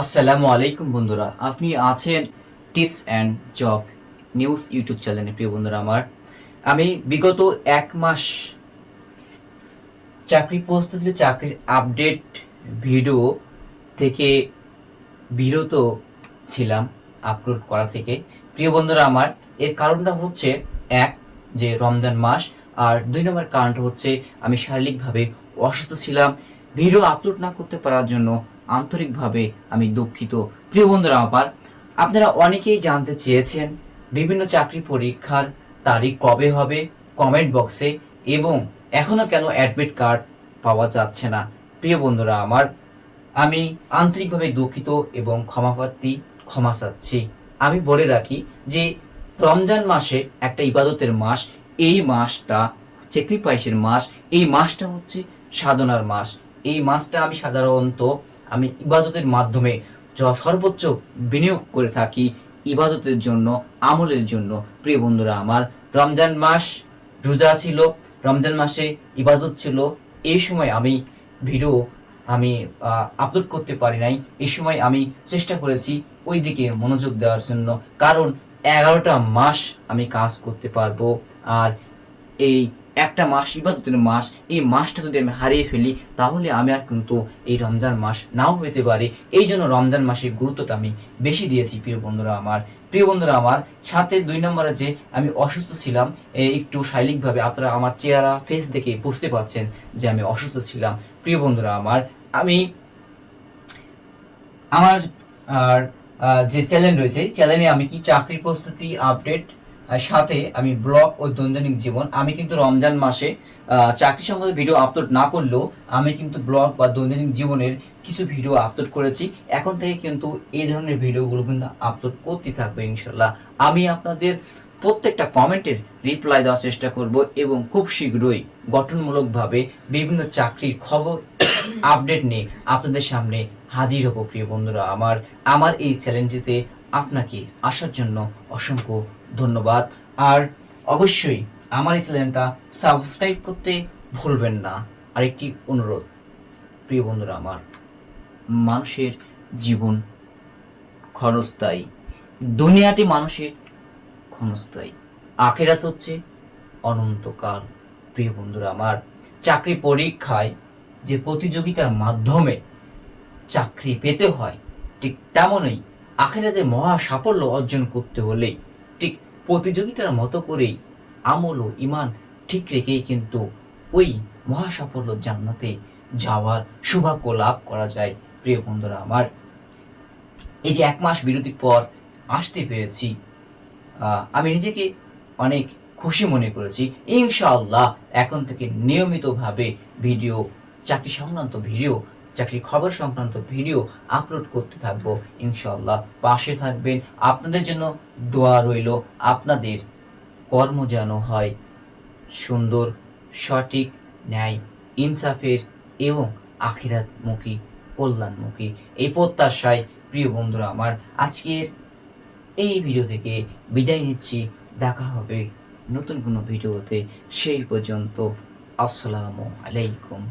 আসসালামু আলাইকুম বন্ধুরা। আপনি আছেন tips and job news YouTube চ্যানেলে, প্রিয় বন্ধুরা আমার। আমি বিগত এক মাস চাকরি প্রস্তুতি চাকরির আপডেট ভিডিও থেকে বিরত ছিলাম, আপলোড করা থেকে। প্রিয় বন্ধুরা আমার, এর কারণটা হচ্ছে এক, যে রমজান মাস, আর দুই নম্বর কারণটা হচ্ছে আমি শারীরিকভাবে অসুস্থ ছিলাম। ভিডিও আপলোড না করতে পারার জন্য আন্তরিকভাবে আমি দুঃখিত। প্রিয় বন্ধুরা আমার, আপনারা অনেকেই জানতে চেয়েছেন বিভিন্ন চাকরি পরীক্ষার তারিখ কবে হবে কমেন্ট বক্সে এবং এখনও কেন অ্যাডমিট কার্ড পাওয়া যাচ্ছে না। প্রিয় বন্ধুরা আমার, আমি আন্তরিকভাবে দুঃখিত এবং ক্ষমাপ্রার্থী ক্ষমা চাচ্ছি। আমি বলে রাখি যে রমজান মাসে একটা ইবাদতের মাস, এই মাসটা স্যাক্রিফাইসের মাস, এই মাসটা হচ্ছে সাধনার মাস। এই মাসটা আমি সাধারণত আমি ইবাদতের মাধ্যমে সর্বোচ্চ বিনিয়োগ করে থাকি ইবাদতের জন্য, আমলের জন্য। প্রিয় বন্ধুরা, আমার রমজান মাস রোজা ছিল, রমজান মাসে ইবাদত ছিল। এই সময় আমি ভিডিও আমি আপলোড করতে পারি নাই। এই সময় আমি চেষ্টা করেছি ওই দিকে মনোযোগ দেওয়ার জন্য। কারণ এগারোটা মাস আমি কাজ করতে পারব। আর এই একটা মাস ইবাদতের মাস, এই মাসটা যদি আমি হারিয়ে ফেলি, তাহলে আমি আর কিন্তু এই রমজান মাস নাও পেতে পারি। এই জন্য রমজান মাসের গুরুত্বটা আমি বেশি দিয়েছি, প্রিয় বন্ধুরা আমার। প্রিয় বন্ধুরা আমার, সাথে দুই নম্বরে যে আমি অসুস্থ ছিলাম একটু শারীরিকভাবে আপনারা আমার চেহারা ফেস দেখে বুঝতে পারছেন যে আমি অসুস্থ ছিলাম। প্রিয় বন্ধুরা আমার, আমি আমার, আর যে চ্যানেল রয়েছে চ্যানেলে আমি কি চাকরির প্রস্তুতি আপডেট সাথে আমি ব্লগ ও দৈনন্দিন জীবন, আমি কিন্তু রমজান মাসে চাকরি সংক্রান্ত ভিডিও আপলোড না করলেও আমি কিন্তু ব্লগ বা দৈনন্দিন জীবনের কিছু ভিডিও আপলোড করেছি। এখন থেকে কিন্তু এই ধরনের ভিডিওগুলো কিন্তু আপলোড করতে থাকবে ইনশাল্লাহ আমি আপনাদের প্রত্যেকটা কমেন্টের রিপ্লাই দেওয়ার চেষ্টা করব এবং খুব শীঘ্রই গঠনমূলকভাবে বিভিন্ন চাকরির খবর আপডেট নিয়ে আপনাদের সামনে হাজির হব প্রিয় বন্ধুরা আমার। আমার এই চ্যানেলটিতে আপনাকে আসার জন্য অসংখ্য ধন্যবাদ। আর অবশ্যই আমার এই চ্যানেলটা সাবস্ক্রাইব করতে ভুলবেন না। আরেকটি অনুরোধ, প্রিয় বন্ধুরা, আমার মানুষের জীবন ক্ষণস্থায়ী। দুনিয়াটি মানুষের ক্ষণস্থায়ী। আখেরাত হচ্ছে অনন্তকাল। প্রিয় বন্ধুরা, আমার চাকরি পরীক্ষায় যে প্রতিযোগিতার মাধ্যমে চাকরি পেতে হয়, ঠিক তেমনই আখেরাতে মহা সাফল্য অর্জন করতে হলে ঠিক প্রতিযোগিতার মতো করেই আমল ও ইমান ঠিক রেখেই কিন্তু ওই মহা সাফল্য জান্নাতে যাওয়ার সৌভাগ্য লাভ করা যায়, প্রিয় বন্ধুরা আমার। এই যে এক মাস বিরতির পর আসতে পেরেছি আমি নিজেকে অনেক খুশি মনে করেছি। ইনশাআল্লাহ এখন থেকে নিয়মিতভাবে ভিডিও, চাকরি সংক্রান্ত ভিডিও চাকরি খবর সংক্রান্ত ভিডিও আপলোড করতে থাকব, ইনশাআল্লাহ। পাশে থাকবেন। আপনাদের জন্য দোয়া রইল, আপনাদের কর্ম যেন হয় সুন্দর, সঠিক, ন্যায়, ইনসাফের এবং আখিরাতমুখী, কল্যাণমুখী। এই প্রত্যাশায় প্রিয় বন্ধুরা আমার, আজকের এই ভিডিও থেকে বিদায় নিচ্ছি। দেখা হবে নতুন কোনো ভিডিওতে। সেই পর্যন্ত, আসসালামু আলাইকুম।